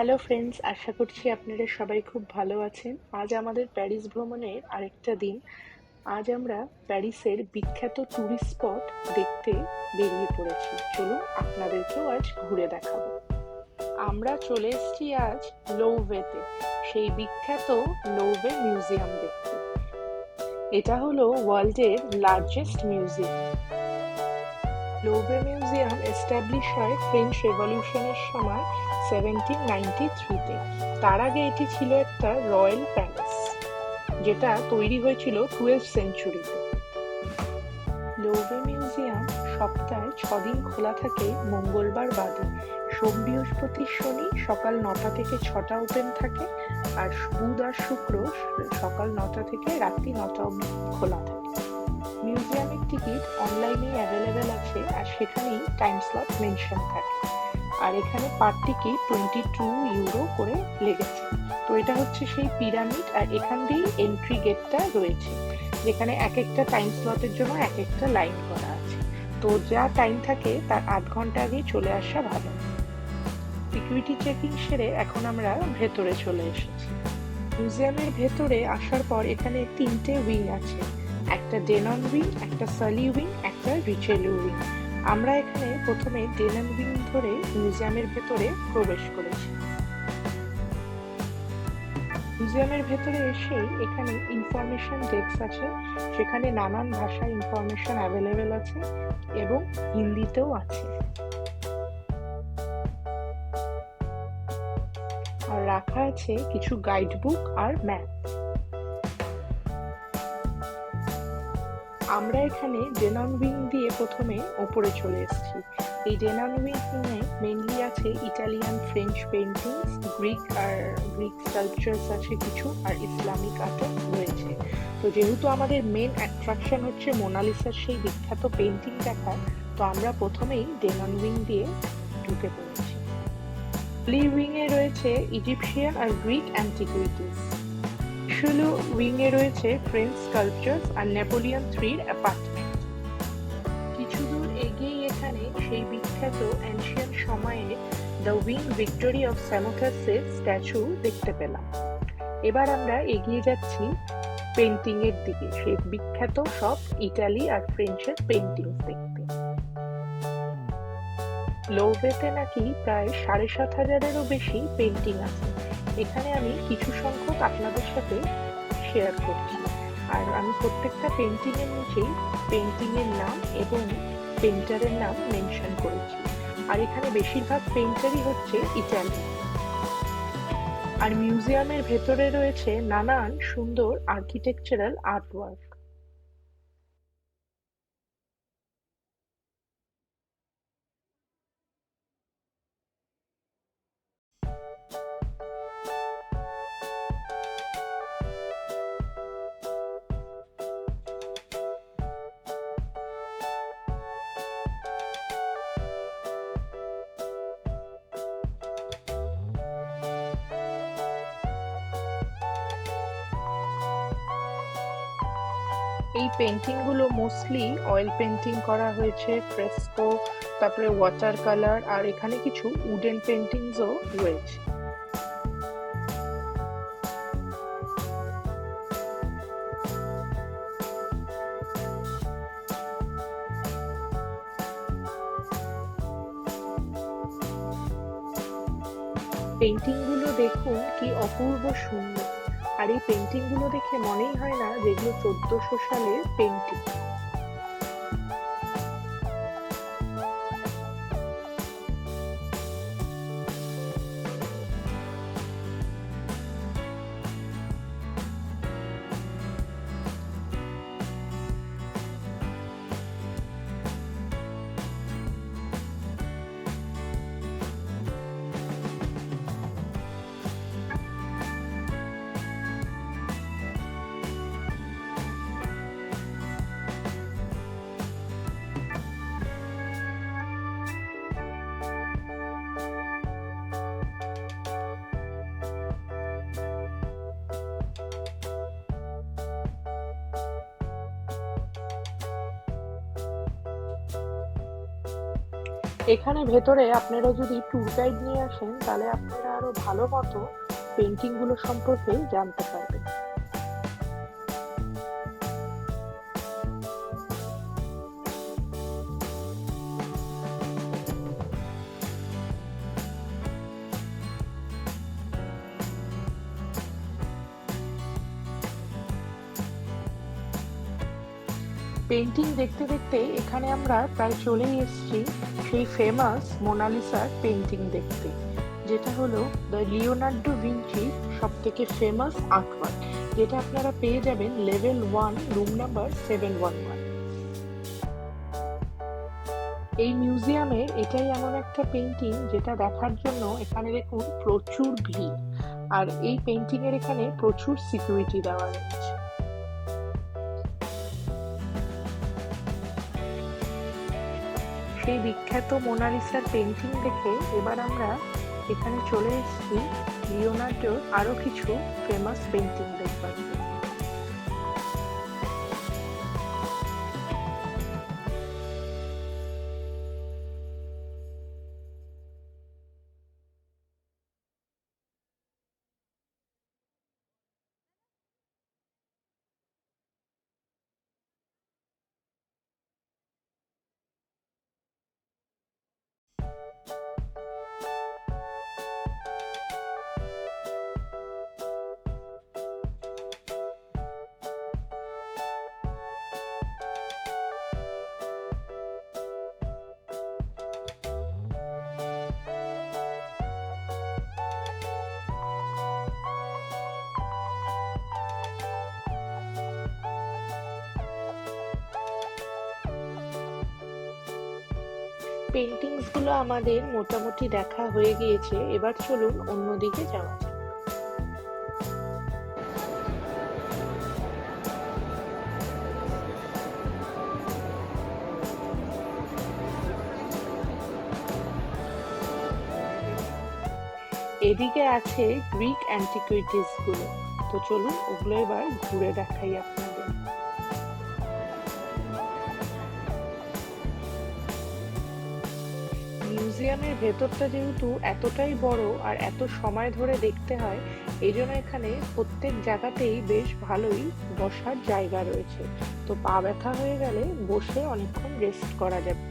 Hello friends আশা করছি আপনারা সবাই খুব ভালো আছেন। আজ আমাদের প্যারিস ভ্রমণের আরেকটা দিন। আজ আমরা প্যারিসের বিখ্যাত ট্যুরিস্ট স্পট দেখতে বেরিয়ে পড়েছি। চলুন আপনাদেরকেও আজ ঘুরে দেখাবো। আমরা চলে এসেছি আজ লৌভেতে, সেই বিখ্যাত লৌভে মিউজিয়াম দেখতে। এটা হলো ওয়ার্ল্ডের largest museum Louvre museum establish হয় ফ্রেঞ্চ রেভলিউশনের সময় সেভেন্টিন নাইনটি থ্রিতে। তার আগে এটি ছিল একটা রয়্যাল প্যালেস, যেটা তৈরি হয়েছিল টুয়েলভ সেঞ্চুরিতে লোভে মিউজিয়াম সপ্তাহে ছদিন খোলা থাকে মঙ্গলবার বাদে। সোম বৃহস্পতি শনি সকাল নটা থেকে ছটা ওপেন থাকে আর বুধ আর শুক্র সকাল নটা থেকে রাত্রি নটা অবধি খোলা থাকে। মিউজিয়ামের টিকিট অনলাইনে অ্যাভেলেবেল আছে আর সেখানেই টাইম স্লট মেনশন থাকে। আর এখানে per ticket twenty two euro করে লেগেছে। তো এটা হচ্ছে সেই পিরামিড আর এখান দিয়েই এন্ট্রি গেটটা রয়েছে, যেখানে এক একটা টাইম স্লটের জন্য এক একটা লাইন করা আছে। তো যা টাইম থাকে তার আধ ঘণ্টা আগেই চলে আসা ভালো। সিকিউরিটি চেকিং সেরে এখন আমরা ভেতরে চলে এসেছি। মিউজিয়ামের ভেতরে আসার পর এখানে তিনটে উইং আছে। একটা ডেনন উইং একটা সালি উইং একটা রিচেলু উইং আমরা এখানে প্রথমে ডেনন উইং ধরে মিউজিয়ামের ভেতরে প্রবেশ করেছি। মিউজিয়ামের ভেতরে এসে এখানে ইনফরমেশন ডেস্ক আছে, সেখানে নানান ভাষায় ইনফরমেশন অ্যাভেলেবেল আছে এবং হিন্দিতেও আছে। আর রাখা আছে কিছু গাইড বুক আর ম্যাপ আমরা এখানে ডেনন উইং দিয়ে প্রথমে ওপরে চলে এসেছি। এই ডেনন উইং এ মেনলি আছে ইটালিয়ান ফ্রেঞ্চ পেন্টিংস গ্রিক আর গ্রিক স্কাল্পচার্স আছে কিছু, আর ইসলামিক আর্টও রয়েছে। তো যেহেতু আমাদের মেন অ্যাট্রাকশন হচ্ছে মোনালিসার সেই বিখ্যাত পেন্টিং দেখা, তো আমরা প্রথমেই ডেনন উইং দিয়ে ঢুকে পড়েছি। লি উইং এ রয়েছে ইজিপশিয়ান আর গ্রিক অ্যান্টিকুইটিস ষোলো উইংয়ে রয়েছে ফ্রেঞ্চ স্কাল্পচার্স আর নেপোলিয়ন থ্রির অ্যাপার্টমেন্ট। কিছু দূর এগিয়েই এখানে সেই বিখ্যাত অ্যানশিয়ান সময়ে দ্য উইং ভিক্টোরি অফ স্যামোথাসের স্ট্যাচু দেখতে পেলাম। এবার আমরা এগিয়ে যাচ্ছি পেন্টিং এর দিকে, সেই বিখ্যাত সব ইটালি আর ফ্রেঞ্চের পেন্টিং দেখতে। লোভেতে নাকি প্রায় সাড়ে সাত হাজারেরও বেশি পেন্টিং আছে। এখানে আমি কিছু সংখ্যক আপনাদের সাথে শেয়ার করছি। আর আমি প্রত্যেকটা পেন্টিংয়ের নিচেই পেন্টিংয়ের নাম এবং পেন্টারের নাম মেনশন করেছি। আর এখানে বেশিরভাগ পেন্টারই হচ্ছে ইটালি আর মিউজিয়ামের ভেতরে রয়েছে নানান সুন্দর আর্কিটেকচারাল আর্টওয়ার্ক এই পেন্টিংগুলো মোস্টলি অয়েল পেন্টিং করা হয়েছে ফ্রেস্কো তারপরে ওয়াটার কালার আর এখানে কিছু উডেন পেন্টিংসও রয়েছে। পেন্টিংগুলো দেখুন কি অপূর্ব সুন্দর। আর এই পেন্টিংগুলো দেখে মনেই হয় না যেগুলো চোদ্দশো সালের পেন্টিং এখানে ভেতরে আপনারা যদি ট্যুর গাইড নিয়ে আসেন, তাহলে আপনারা আরও ভালো মতো পেন্টিংগুলো সম্পর্কে জানতে পারবেন। পেন্টিং দেখতে দেখতে এখানে আমরা প্রায় চলেই এসেছি। সেই ফেমাস মোনালিসার পেন্টিং দেখতে, যেটা হলো দ্য লিওনার্ডো ভিঞ্চি সব থেকে ফেমাস আর্টওয়ার্ক যেটা আপনারা পেয়ে যাবেন level one room number seven one one এই মিউজিয়ামে এটাই এমন একটা পেন্টিং যেটা দেখার জন্য এখানে দেখুন প্রচুর ভিড়, আর এই পেন্টিং এর এখানে প্রচুর সিকিউরিটি দেওয়া রয়েছে। সেই বিখ্যাত মোনালিসার পেন্টিং দেখে এবার আমরা এখানে চলে এসেছি লিওনার্ডোর আরও কিছু ফেমাস পেন্টিং দেখবার জন্য। পেন্টিংসগুলো আমাদের মোটামুটি দেখা হয়ে গিয়েছে। এবার চলুন অন্যদিকে যাওয়া যাক। এদিকে আছে গ্রিক অ্যান্টিকুইটিসগুলো। তো চলুন ওগুলো এবার ঘুরে দেখাই আপনাদের। মিউজিয়ামের ভেতরটা যেহেতু এতটাই বড় আর এত সময় ধরে দেখতে হয়, এই জন্য এখানে প্রত্যেক জায়গাতেই বেশ ভালোই বসার জায়গা রয়েছে। তো পা ব্যথা হয়ে গেলে বসে অনেকক্ষণ রেস্ট করা যাবে।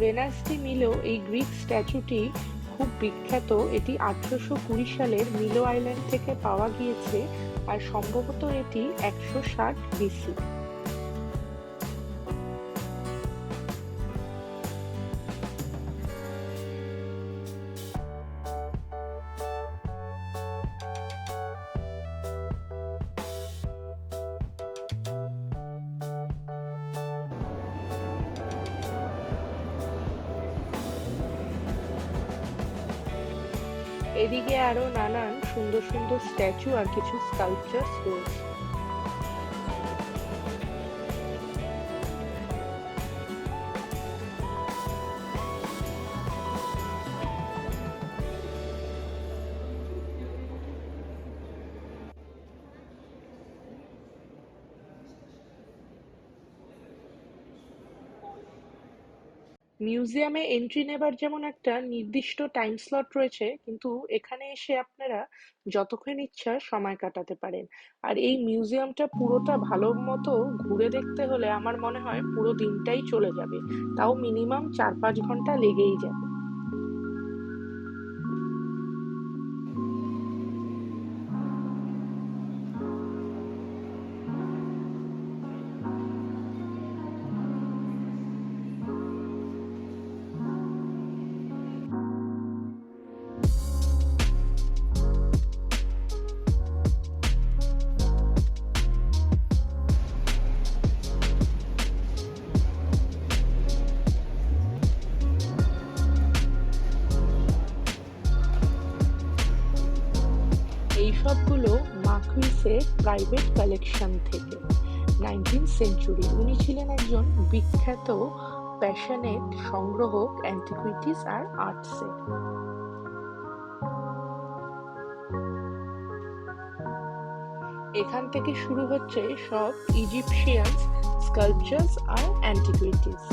ভেনাস ডি মিলো এই গ্রিক স্ট্যাচুটি খুব বিখ্যাত। এটি আঠারোশো কুড়ি সালের মিলো আইল্যান্ড থেকে পাওয়া গিয়েছে আর সম্ভবত এটি একশো ষাট বিসি। এদিকে আরও নানান সুন্দর সুন্দর স্ট্যাচু আর কিছু স্কাল্পচার্স রয়েছে। মিউজিয়ামে এন্ট্রি নেবার যেমন একটা নির্দিষ্ট টাইম স্লট রয়েছে, কিন্তু এখানে এসে আপনারা যতক্ষণ ইচ্ছা সময় কাটাতে পারেন। আর এই মিউজিয়ামটা পুরোটা ভালো মতো ঘুরে দেখতে হলে আমার মনে হয় পুরো দিনটাই চলে যাবে। তাও মিনিমাম চার পাঁচ ঘণ্টা লেগেই যাবে। প্রাইভেট কালেকশন থেকে। Nineteen century. উনি ছিলেন একজন বিখ্যাত প্যাশনেট সংগ্রহক অ্যান্টিকুইটিস আর আর্টসের এখান থেকে শুরু হচ্ছে সব ইজিপশিয়ান স্কাল্পচার্স আর অ্যান্টিকুইটিস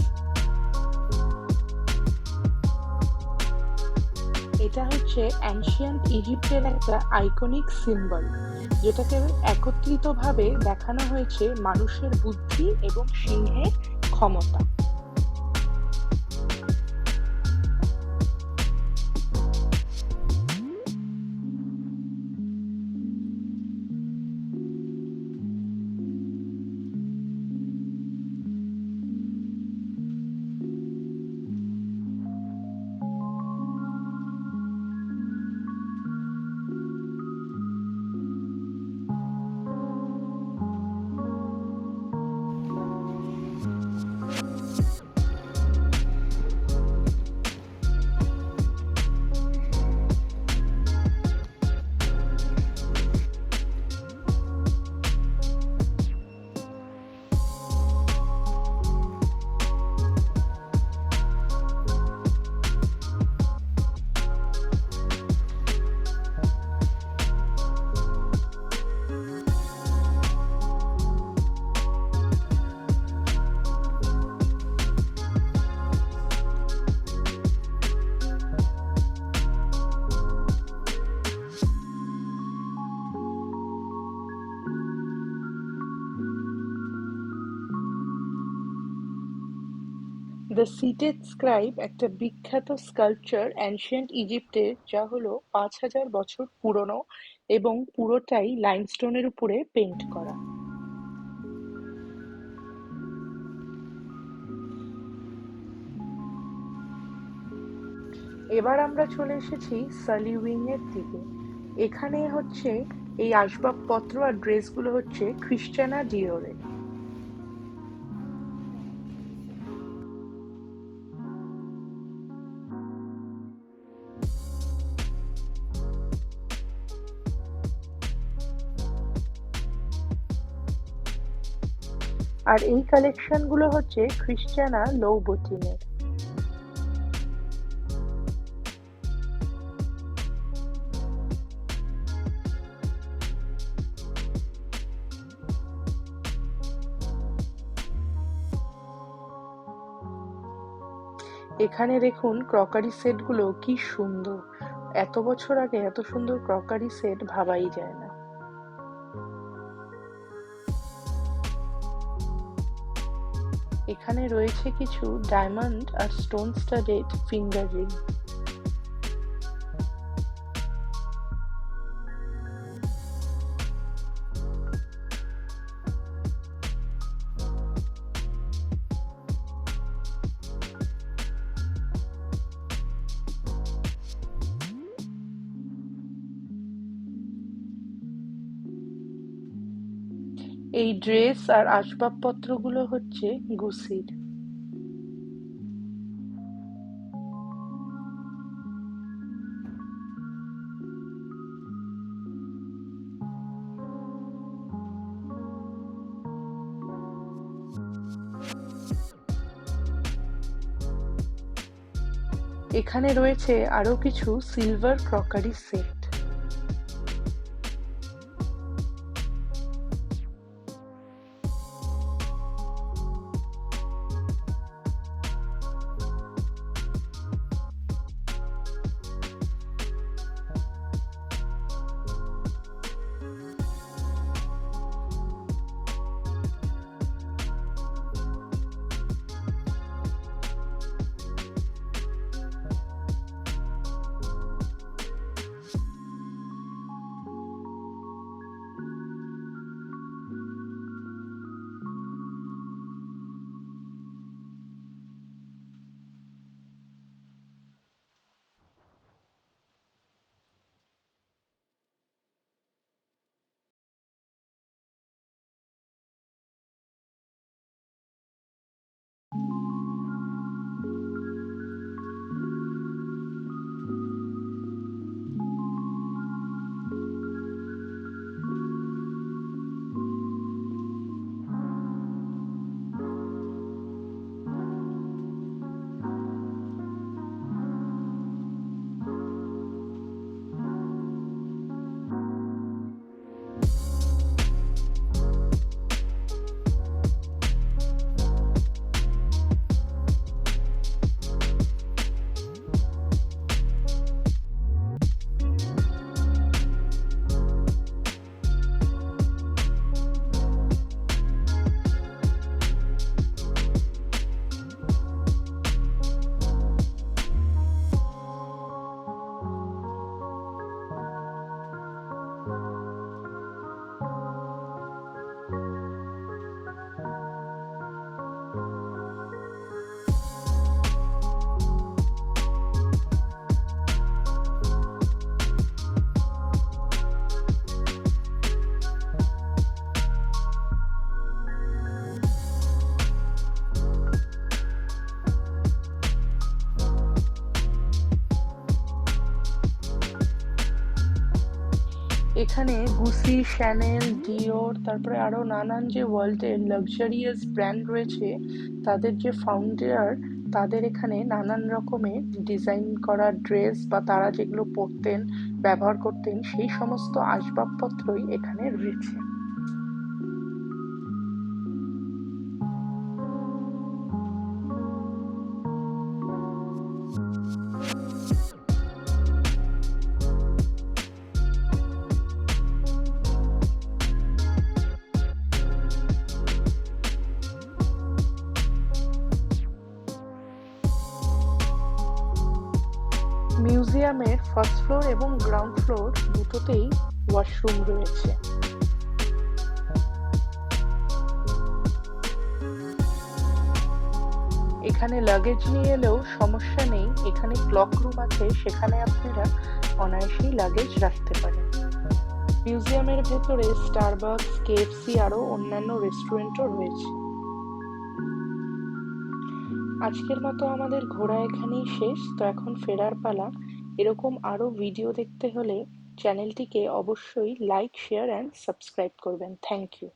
এটা হচ্ছে অ্যানশিয়ান্ট ইজিপ্টের একটা আইকনিক সিম্বল যেটাকে একত্রিতভাবে দেখানো হয়েছে মানুষের বুদ্ধি এবং সিংহের ক্ষমতা। দ্য সিটেড স্ক্রাইব একটা বিখ্যাত স্কাল্পচার অ্যানশিয়েন্ট ইজিপ্টের যা হলো পাঁচ হাজার বছর পুরনো এবং পুরোটাই লাইমস্টোনের উপরে পেন্ট করা। এবার আমরা চলে এসেছি সালি উইং এর দিকে। এখানে হচ্ছে এই আসবাবপত্র আর ড্রেসগুলো হচ্ছে খ্রিস্টানা ডিওরের আর এই কালেকশনগুলো হচ্ছে খ্রিস্টানা লৌবটিনের এখানে দেখুন ক্রকারি সেটগুলো কি সুন্দর। এত বছর আগে এত সুন্দর ক্রকারি সেট ভাবাই যায় না। এখানে রয়েছে কিছু ডায়মন্ড আর stone studded finger ring dress আর আসবাবপত্রগুলো হচ্ছে গুছির। এখানে রয়েছে আরও কিছু সিলভার ক্রকারি সেট এখানে গুসি, শ্যানেল, ডিওর, তারপরে আরও নানান যে ওয়ার্ল্ডের লাক্সারিয়াস ব্র্যান্ড রয়েছে, তাদের যে ফাউন্ডার তাদের এখানে নানান রকমের ডিজাইন করা ড্রেস বা তারা যেগুলো পরতেন, ব্যবহার করতেন, সেই সমস্ত আসবাবপত্রই এখানে রয়েছে। ওয়াশরুম রয়েছে এখানে লাগেজ নিয়ে এলেও সমস্যা নেই। এখানে ক্লক রুম আছে, সেখানে আপনারা অনায়াসেই লাগেজ রাখতে পারেন। মিউজিয়ামের ভেতরে স্টারবাকস কেএফসি আরও অন্যান্য রেস্টুরেন্টও রয়েছে। আজকের মতো আমাদের ঘোরা এখানেই শেষ। তো এখন ফেরার পালা। এরকম আরও ভিডিও দেখতে হলে চ্যানেলটিকে অবশ্যই লাইক শেয়ার অ্যান্ড সাবস্ক্রাইব করবেন। Thank you